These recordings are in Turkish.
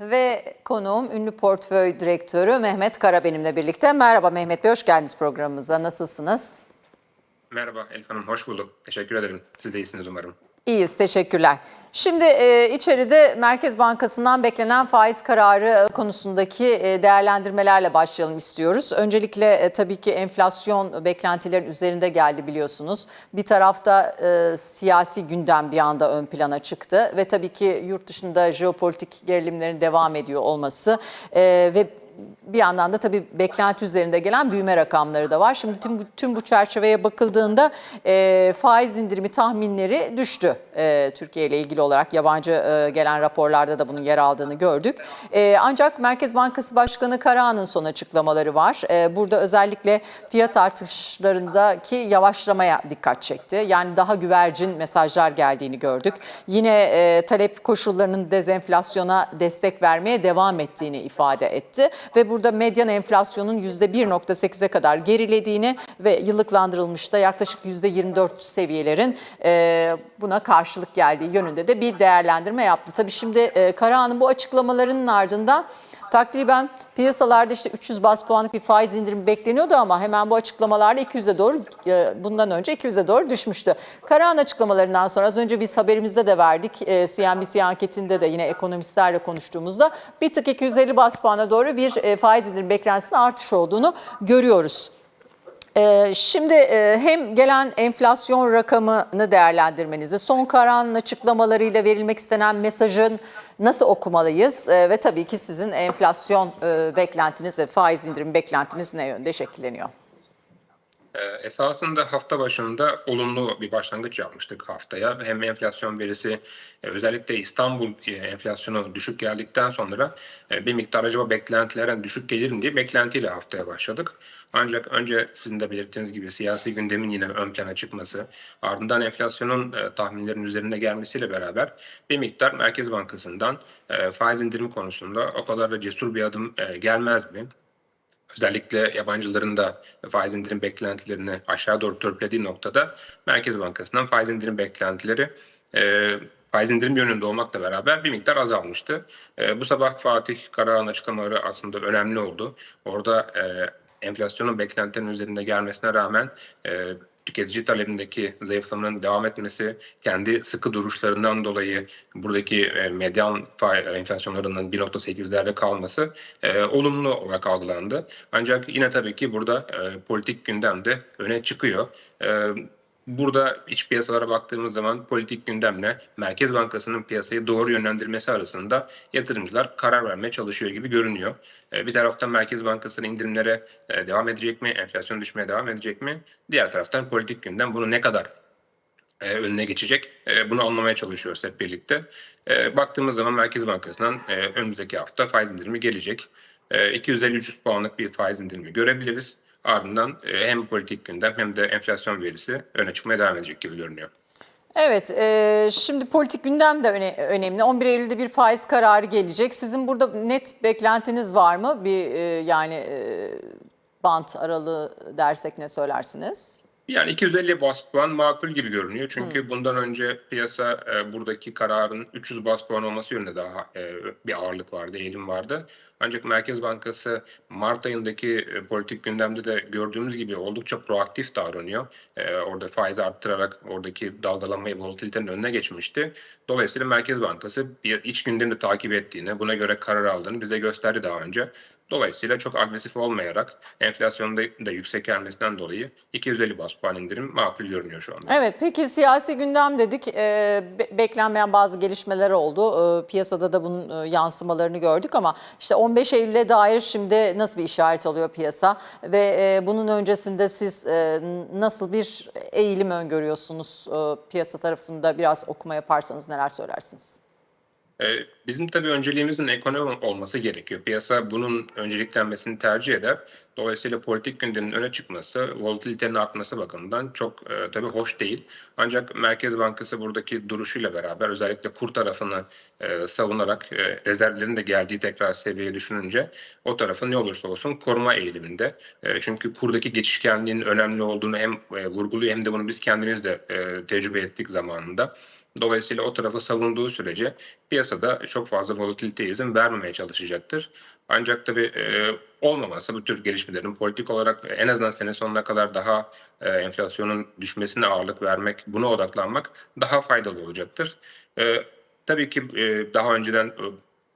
Ve konuğum ünlü portföy direktörü Mehmet Kara benimle birlikte. Merhaba Mehmet Bey, hoş geldiniz programımıza. Nasılsınız? Merhaba Elif Hanım, hoş bulduk. Teşekkür ederim. Siz de iyisiniz umarım. İyiyiz, teşekkürler. Şimdi e, içeride Merkez Bankası'ndan beklenen faiz kararı e, konusundaki e, değerlendirmelerle başlayalım istiyoruz. Öncelikle e, tabii ki enflasyon beklentilerin üzerinde geldi biliyorsunuz. Bir tarafta e, siyasi gündem bir anda ön plana çıktı ve tabii ki yurt dışında jeopolitik gerilimlerin devam ediyor olması e, ve bir yandan da tabii beklenti üzerinde gelen büyüme rakamları da var. Şimdi tüm bu, tüm bu çerçeveye bakıldığında e, faiz indirimi tahminleri düştü e, Türkiye ile ilgili olarak. Yabancı e, gelen raporlarda da bunun yer aldığını gördük. E, ancak Merkez Bankası Başkanı Karahan'ın son açıklamaları var. E, burada özellikle fiyat artışlarındaki yavaşlamaya dikkat çekti. Yani daha güvercin mesajlar geldiğini gördük. Yine e, talep koşullarının dezenflasyona destek vermeye devam ettiğini ifade etti. Ve burada medyan enflasyonun %1.8'e kadar gerilediğini ve yıllıklandırılmışta yaklaşık %24 seviyelerin e, buna karşılık geldiği yönünde de bir değerlendirme yaptı. Tabii şimdi e, Karahan'ın bu açıklamalarının ardından takriben piyasalarda işte 300 bas puanlık bir faiz indirimi bekleniyordu ama hemen bu açıklamalarla 200'e doğru e, bundan önce 200'e doğru düşmüştü. Karahan açıklamalarından sonra az önce biz haberimizde de verdik. E, CNBC anketinde de yine ekonomistlerle konuştuğumuzda bir tık 250 bas puana doğru bir e, faiz indirimi beklentisinde artış olduğunu görüyoruz. Ee, Şimdi e, hem gelen enflasyon rakamını değerlendirmenizi, son kararın açıklamalarıyla verilmek istenen mesajın nasıl okumalıyız Ee, ve tabii ki sizin enflasyon e, beklentiniz ve faiz indirimi beklentiniz ne yönde şekilleniyor? Ee, Esasında hafta başında olumlu bir başlangıç yapmıştık haftaya. Hem enflasyon verisi e, özellikle İstanbul enflasyonu düşük geldikten sonra bir miktar acaba beklentilere düşük gelir mi diye beklentiyle haftaya başladık. Ancak önce sizin de belirttiğiniz gibi siyasi gündemin yine ön plana çıkması, ardından enflasyonun e, tahminlerin üzerine gelmesiyle beraber bir miktar Merkez Bankası'ndan e, faiz indirimi konusunda o kadar da cesur bir adım e, gelmez mi? özellikle yabancıların da faiz indirim beklentilerini aşağı doğru törpülediği noktada Merkez Bankası'ndan faiz indirim beklentileri e, faiz indirim yönünde olmakla beraber bir miktar azalmıştı. E, bu sabah Fatih Karahan açıklamaları aslında önemli oldu. Orada e, enflasyonun beklentilerin üzerinde gelmesine rağmen e, tüketici talebindeki zayıflamanın devam etmesi, kendi sıkı duruşlarından dolayı buradaki e, medyan fa- enflasyonlarının 1.8'lerde kalması e, olumlu olarak algılandı. Ancak yine tabii ki burada e, politik gündemde öne çıkıyor. E, Burada iç piyasalara baktığımız zaman politik gündemle Merkez Bankası'nın piyasayı doğru yönlendirmesi arasında yatırımcılar karar vermeye çalışıyor gibi görünüyor. E, Bir taraftan Merkez Bankası'nın indirimlere e, devam edecek mi, enflasyon düşmeye devam edecek mi? Diğer taraftan politik gündem bunu ne kadar e, önüne geçecek. E, bunu anlamaya çalışıyoruz hep birlikte. Baktığımız zaman Merkez Bankası'ndan önümüzdeki hafta faiz indirimi gelecek. E, 250-300 puanlık bir faiz indirimi görebiliriz. Ardından e, hem politik gündem hem de enflasyon verisi öne çıkmaya devam edecek gibi görünüyor. Evet, e, şimdi politik gündem de öne- önemli. 11 Eylül'de bir faiz kararı gelecek. Sizin burada net beklentiniz var mı? Bir e, yani e, bant aralığı dersek ne söylersiniz? Yani 250 bas puan makul gibi görünüyor. Çünkü bundan önce piyasa e, buradaki kararın 300 bas puan olması yönünde daha e, bir ağırlık vardı, eğilim vardı. Ancak Merkez Bankası Mart ayındaki e, politik gündemde de gördüğümüz gibi oldukça proaktif davranıyor. E, orada faizi arttırarak oradaki dalgalanmayı, volatilitenin önüne geçmişti. Dolayısıyla Merkez Bankası bir iç gündemi takip ettiğini, buna göre karar aldığını bize gösterdi daha önce. Dolayısıyla çok agresif olmayarak enflasyonda da yüksek gelmesinden dolayı 250 bas puan indirim makul görünüyor şu anda. Evet, peki siyasi gündem dedik. Be- beklenmeyen bazı gelişmeler oldu. Ee, piyasada da bunun e, yansımalarını gördük ama işte 15 Eylül'e dair şimdi nasıl bir işaret alıyor piyasa ve e, bunun öncesinde siz e, nasıl bir eğilim öngörüyorsunuz e, piyasa tarafında biraz okuma yaparsanız neler söylersiniz? Ee, Bizim tabii önceliğimizin ekonomi olması gerekiyor. Piyasa bunun önceliklenmesini tercih eder. Dolayısıyla politik gündemin öne çıkması, volatilitenin artması bakımından çok e, tabii hoş değil. Ancak Merkez Bankası buradaki duruşuyla beraber özellikle kur tarafını e, savunarak e, rezervlerin de geldiği tekrar seviyeye düşününce o tarafı ne olursa olsun koruma eğiliminde. E, çünkü kurdaki geçişkenliğin önemli olduğunu hem e, vurguluyor hem de bunu biz kendimiz de e, tecrübe ettik zamanında. Dolayısıyla o tarafı savunduğu sürece piyasada çok fazla volatilite izin vermemeye çalışacaktır. Ancak tabii e, olmaması bu tür gelişmelerin politik olarak en azından sene sonuna kadar daha e, enflasyonun düşmesine ağırlık vermek, buna odaklanmak daha faydalı olacaktır. E, tabii ki e, daha önceden e,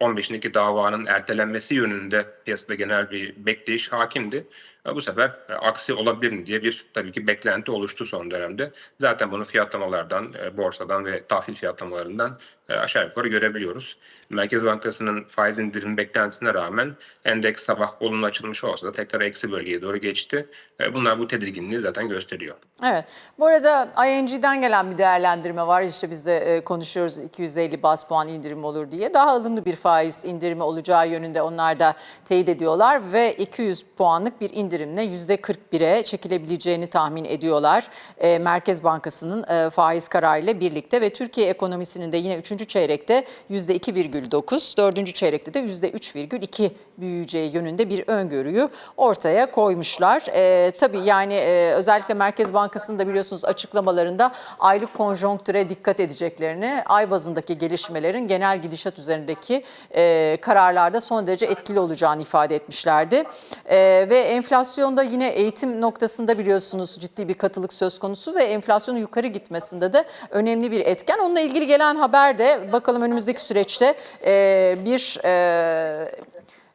15'indeki davanın ertelenmesi yönünde piyasada genel bir bekleyiş hakimdi. Bu sefer e, aksi olabilir mi diye bir tabii ki beklenti oluştu son dönemde. Zaten bunu fiyatlamalardan, e, borsadan ve tahvil fiyatlamalarından e, aşağı yukarı görebiliyoruz. Merkez Bankası'nın faiz indirim beklentisine rağmen endeks sabah olumlu açılmış olsa da tekrar eksi bölgeye doğru geçti. Bunlar bu tedirginliği zaten gösteriyor. Evet. Bu arada ING'den gelen bir değerlendirme var. İşte biz de konuşuyoruz 250 bas puan indirim olur diye. Daha ılımlı bir faiz indirimi olacağı yönünde onlar da teyit ediyorlar ve 200 puanlık bir indirimle %41'e çekilebileceğini tahmin ediyorlar. E, Merkez Bankası'nın e, faiz kararıyla birlikte ve Türkiye ekonomisinin de yine 3. çeyrekte %2,9, 4. çeyrekte de %3,2 büyüyeceği yönünde bir öngörüyü ortaya koymuşlar. E, tabii yani e, özellikle Merkez Bankası'nın da biliyorsunuz açıklamalarında aylık konjonktüre dikkat edeceklerini, ay bazındaki gelişmelerin genel gidişat üzerindeki e, kararlarda son derece etkili olacağını ifade etmişlerdi. E, ve enflasyonda yine eğitim noktasında biliyorsunuz ciddi bir katılık söz konusu ve enflasyonun yukarı gitmesinde de önemli bir etken. Onunla ilgili gelen haber de bakalım önümüzdeki süreçte bir...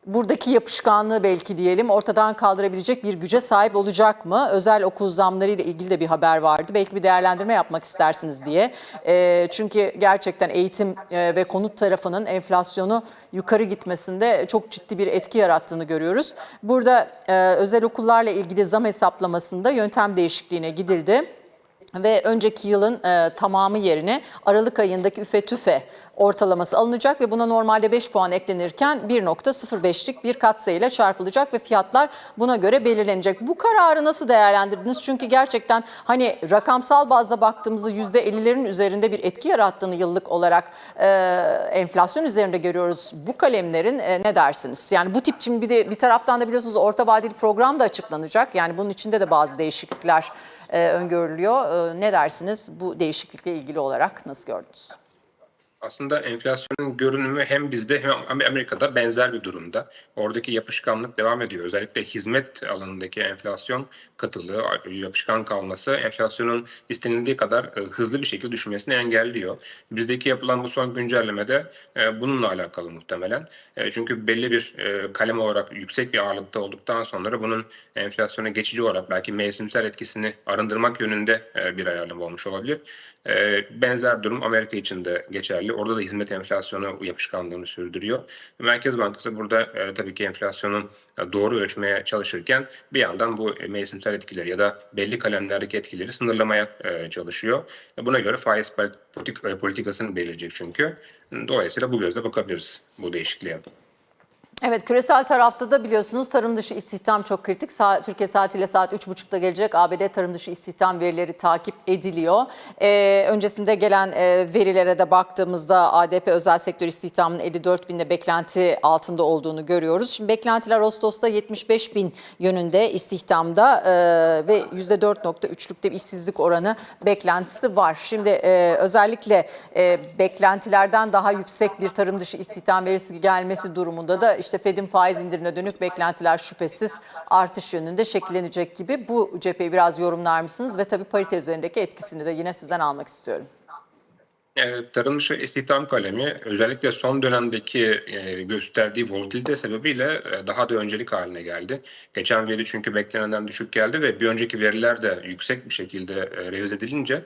buradaki yapışkanlığı belki diyelim ortadan kaldırabilecek bir güce sahip olacak mı? Özel okul zamları ile ilgili de bir haber vardı. Belki bir değerlendirme yapmak istersiniz diye. E, çünkü gerçekten eğitim e, ve konut tarafının enflasyonu yukarı gitmesinde çok ciddi bir etki yarattığını görüyoruz. Burada e, özel okullarla ilgili zam hesaplamasında yöntem değişikliğine gidildi ve önceki yılın e, tamamı yerine Aralık ayındaki üfe tüfe ortalaması alınacak ve buna normalde 5 puan eklenirken 1.05'lik bir katsayıyla çarpılacak ve fiyatlar buna göre belirlenecek. Bu kararı nasıl değerlendirdiniz? Çünkü gerçekten hani rakamsal bazda baktığımızda %50'lerin üzerinde bir etki yarattığını yıllık olarak e, enflasyon üzerinde görüyoruz. Bu kalemlerin e, ne dersiniz? Yani bu tip şimdi bir de bir taraftan da biliyorsunuz orta vadeli program da açıklanacak. Yani bunun içinde de bazı değişiklikler öngörülüyor. E, ne dersiniz bu değişiklikle ilgili olarak nasıl gördünüz? Aslında enflasyonun görünümü hem bizde hem Amerika'da benzer bir durumda. Oradaki yapışkanlık devam ediyor. Özellikle hizmet alanındaki enflasyon katılığı, yapışkan kalması enflasyonun istenildiği kadar e, hızlı bir şekilde düşmesini engelliyor. Bizdeki yapılan bu son güncellemede e, bununla alakalı muhtemelen. E, çünkü belli bir kalem olarak yüksek bir ağırlıkta olduktan sonra bunun enflasyona geçici olarak belki mevsimsel etkisini arındırmak yönünde bir ayarlama olmuş olabilir. Benzer durum Amerika için de geçerli. Orada da hizmet enflasyonu yapışkanlığını sürdürüyor. Merkez Bankası burada e, tabii ki enflasyonun e, doğru ölçmeye çalışırken bir yandan bu mevsimsel etkileri ya da belli kalemlerdeki etkileri sınırlamaya e, çalışıyor. E, buna göre faiz politik, e, politikasını belirleyecek çünkü. Dolayısıyla bu gözle bakabiliriz bu değişikliğe. Evet küresel tarafta da biliyorsunuz tarım dışı istihdam çok kritik. Sa Türkiye saatiyle saat 3.30'da gelecek ABD tarım dışı istihdam verileri takip ediliyor. Ee, öncesinde gelen e, verilere de baktığımızda ADP özel sektör istihdamının 54 binde beklenti altında olduğunu görüyoruz. Şimdi beklentiler Ağustos'ta 75 bin yönünde istihdamda e, ve %4.3'lükte bir işsizlik oranı beklentisi var. Şimdi e, özellikle e, beklentilerden daha yüksek bir tarım dışı istihdam verisi gelmesi durumunda da işte Fed'in faiz indirimine dönük beklentiler şüphesiz artış yönünde şekillenecek gibi. Bu cepheyi biraz yorumlar mısınız? Ve tabii parite üzerindeki etkisini de yine sizden almak istiyorum. Evet, tarım dışı istihdam kalemi özellikle son dönemdeki e, gösterdiği volatilite sebebiyle e, daha da öncelik haline geldi. Geçen veri çünkü beklenenden düşük geldi ve bir önceki veriler de yüksek bir şekilde e, revize edilince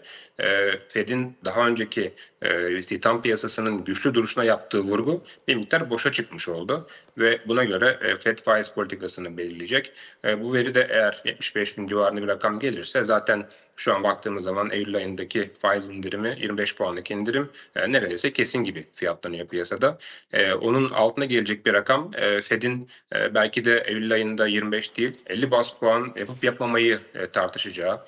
Fed'in daha önceki e, istihdam piyasasının güçlü duruşuna yaptığı vurgu bir miktar boşa çıkmış oldu. Ve buna göre e, Fed faiz politikasını belirleyecek. E, bu veri de eğer 75 bin civarında bir rakam gelirse zaten şu an baktığımız zaman Eylül ayındaki faiz indirimi 25 puanlık indirim e, neredeyse kesin gibi fiyatlanıyor piyasada. Onun altına gelecek bir rakam Fed'in belki de Eylül ayında 25 değil 50 bas puan yapıp yapmamayı e, tartışacağı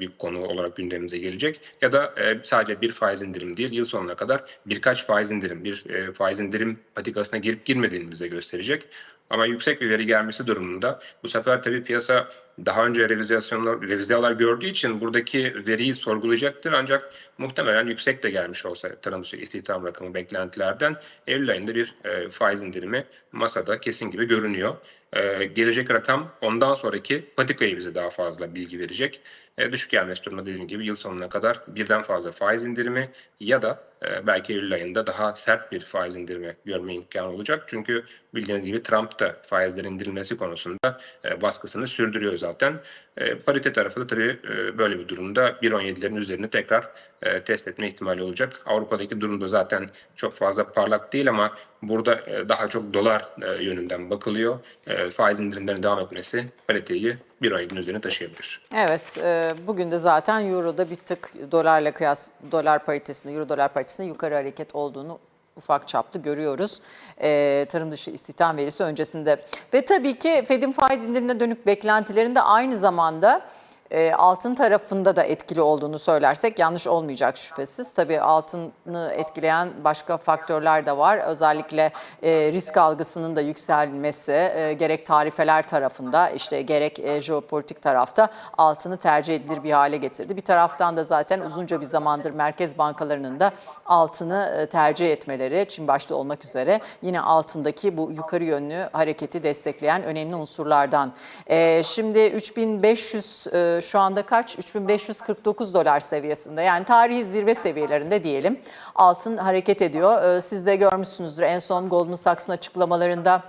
bir konu olarak gündemimize gelecek. Ya da e, sadece bir faiz indirim değil, yıl sonuna kadar birkaç faiz indirim, bir e, faiz indirim patikasına girip girmediğini bize gösterecek. Ama yüksek bir veri gelmesi durumunda bu sefer tabii piyasa daha önce revizasyonlar, revizeler gördüğü için buradaki veriyi sorgulayacaktır. Ancak muhtemelen yüksek de gelmiş olsa tarım istihdam rakamı beklentilerden Eylül ayında bir e, faiz indirimi masada kesin gibi görünüyor. E, gelecek rakam ondan sonraki patikayı bize daha fazla bilgi verecek. E, düşük durumunda dediğim gibi yıl sonuna kadar birden fazla faiz indirimi ya da belki Eylül ayında daha sert bir faiz indirimi görme imkanı olacak. Çünkü bildiğiniz gibi Trump da faizlerin indirilmesi konusunda e, baskısını sürdürüyor zaten. E, parite tarafı da tabii e, böyle bir durumda 1.17'lerin üzerine tekrar e, test etme ihtimali olacak. Avrupa'daki durum da zaten çok fazla parlak değil ama burada e, daha çok dolar e, yönünden bakılıyor. E, faiz indirimlerinin devam etmesi pariteyi 1.17'nin üzerine taşıyabilir. Evet, e, bugün de zaten Euro'da bir tık dolarla kıyas, dolar paritesinde, Euro dolar paritesinde yukarı hareket olduğunu ufak çaplı görüyoruz. E, tarım dışı istihdam verisi öncesinde. Ve tabii ki Fed'in faiz indirimine dönük beklentilerinde aynı zamanda e, altın tarafında da etkili olduğunu söylersek yanlış olmayacak şüphesiz. Tabii altını etkileyen başka faktörler de var. Özellikle e, risk algısının da yükselmesi e, gerek tarifeler tarafında işte gerek e, jeopolitik tarafta altını tercih edilir bir hale getirdi. Bir taraftan da zaten uzunca bir zamandır merkez bankalarının da altını e, tercih etmeleri Çin başta olmak üzere yine altındaki bu yukarı yönlü hareketi destekleyen önemli unsurlardan. E, şimdi 3500 e, şu anda kaç? 3549 dolar seviyesinde. Yani tarihi zirve seviyelerinde diyelim. Altın hareket ediyor. E, siz de görmüşsünüzdür en son Goldman Sachs'ın açıklamalarında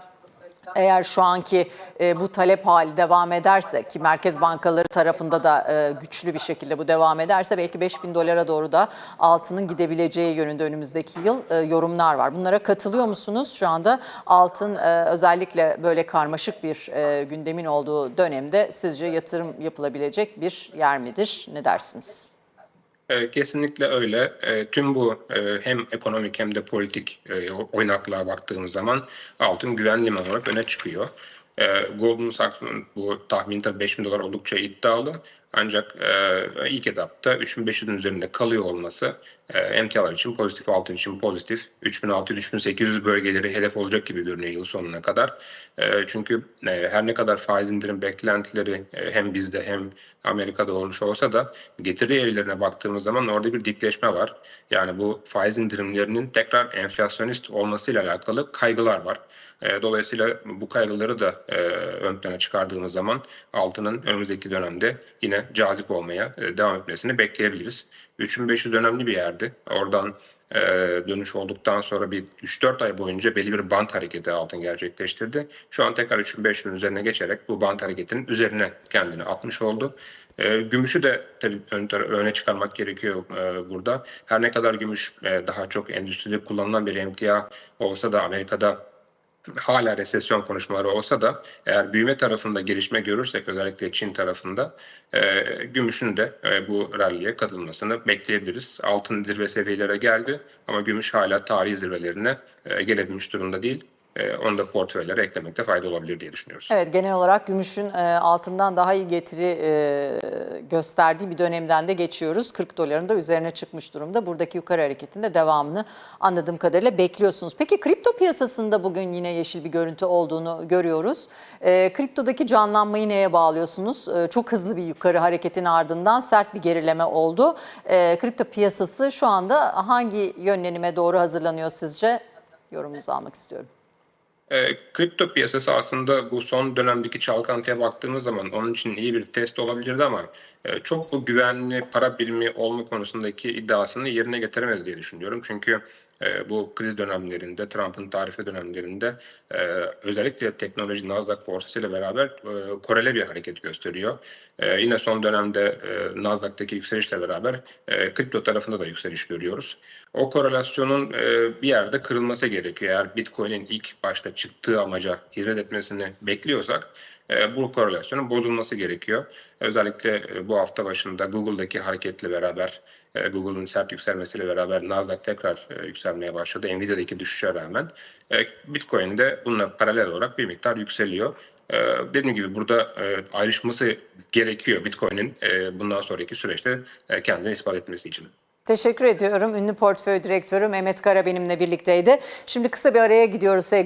eğer şu anki e, bu talep hali devam ederse ki merkez bankaları tarafında da e, güçlü bir şekilde bu devam ederse belki 5000 dolara doğru da altının gidebileceği yönünde önümüzdeki yıl e, yorumlar var. Bunlara katılıyor musunuz? Şu anda altın e, özellikle böyle karmaşık bir e, gündemin olduğu dönemde sizce yatırım yapılabilecek bir yer midir? Ne dersiniz? E, Kesinlikle öyle. E, Tüm bu e, hem ekonomik hem de politik oynaklığa baktığımız zaman altın güvenli liman olarak öne çıkıyor. Goldman Sachs'ın bu tahmini tabii 5000 dolar oldukça iddialı. Ancak ilk etapta 3500'ün üzerinde kalıyor olması emtialar için pozitif, altın için pozitif. 3600-3800 bölgeleri hedef olacak gibi görünüyor yıl sonuna kadar. E, çünkü e, her ne kadar faiz indirim beklentileri e, hem bizde hem Amerika'da olmuş olsa da getiri eğrilerine baktığımız zaman orada bir dikleşme var. Yani bu faiz indirimlerinin tekrar enflasyonist olmasıyla alakalı kaygılar var. E, Dolayısıyla bu kaygıları da e, ön plana çıkardığımız zaman altının önümüzdeki dönemde yine cazip olmaya devam etmesini bekleyebiliriz. 3500 önemli bir yerdi. Oradan e, dönüş olduktan sonra bir 3-4 ay boyunca belli bir bant hareketi altın gerçekleştirdi. Şu an tekrar 3500'ün üzerine geçerek bu bant hareketinin üzerine kendini atmış oldu. E, gümüşü de tabii ön, öne çıkarmak gerekiyor e, burada. Her ne kadar gümüş e, daha çok endüstride kullanılan bir emtia olsa da Amerika'da hala resesyon konuşmaları olsa da eğer büyüme tarafında gelişme görürsek özellikle Çin tarafında e, gümüşün de e, bu ralliye katılmasını bekleyebiliriz. Altın zirve seviyelere geldi ama gümüş hala tarihi zirvelerine e, gelebilmiş durumda değil. E, onu da portföylere eklemekte fayda olabilir diye düşünüyoruz. Evet genel olarak gümüşün e, altından daha iyi getiri e, gösterdiği bir dönemden de geçiyoruz. 40 doların da üzerine çıkmış durumda. Buradaki yukarı hareketin de devamını anladığım kadarıyla bekliyorsunuz. Peki kripto piyasasında bugün yine yeşil bir görüntü olduğunu görüyoruz. E, kriptodaki canlanmayı neye bağlıyorsunuz? Çok hızlı bir yukarı hareketin ardından sert bir gerileme oldu. Kripto piyasası şu anda hangi yönlenime doğru hazırlanıyor sizce? Yorumunuzu almak istiyorum. E, kripto piyasası aslında bu son dönemdeki çalkantıya baktığımız zaman onun için iyi bir test olabilirdi ama e, çok bu güvenli para birimi olma konusundaki iddiasını yerine getiremedi diye düşünüyorum. Çünkü e, bu kriz dönemlerinde, Trump'ın tarife dönemlerinde e, özellikle teknoloji Nasdaq borsası ile beraber e, korele bir hareket gösteriyor. E, yine son dönemde e, Nasdaq'taki yükselişle beraber e, kripto tarafında da yükseliş görüyoruz. O korelasyonun e, bir yerde kırılması gerekiyor. Eğer Bitcoin'in ilk başta çıktığı amaca hizmet etmesini bekliyorsak e, bu korelasyonun bozulması gerekiyor. Özellikle e, bu hafta başında Google'daki hareketle beraber, e, Google'ın sert yükselmesiyle beraber Nasdaq tekrar e, yükselmeye başladı. Nvidia'daki düşüşe rağmen. Bitcoin de bununla paralel olarak bir miktar yükseliyor. Dediğim gibi burada ayrışması gerekiyor Bitcoin'in bundan sonraki süreçte kendini ispat etmesi için. Teşekkür ediyorum. Ünlü portföy direktörü Mehmet Kara benimle birlikteydi. Şimdi kısa bir araya gidiyoruz sevgili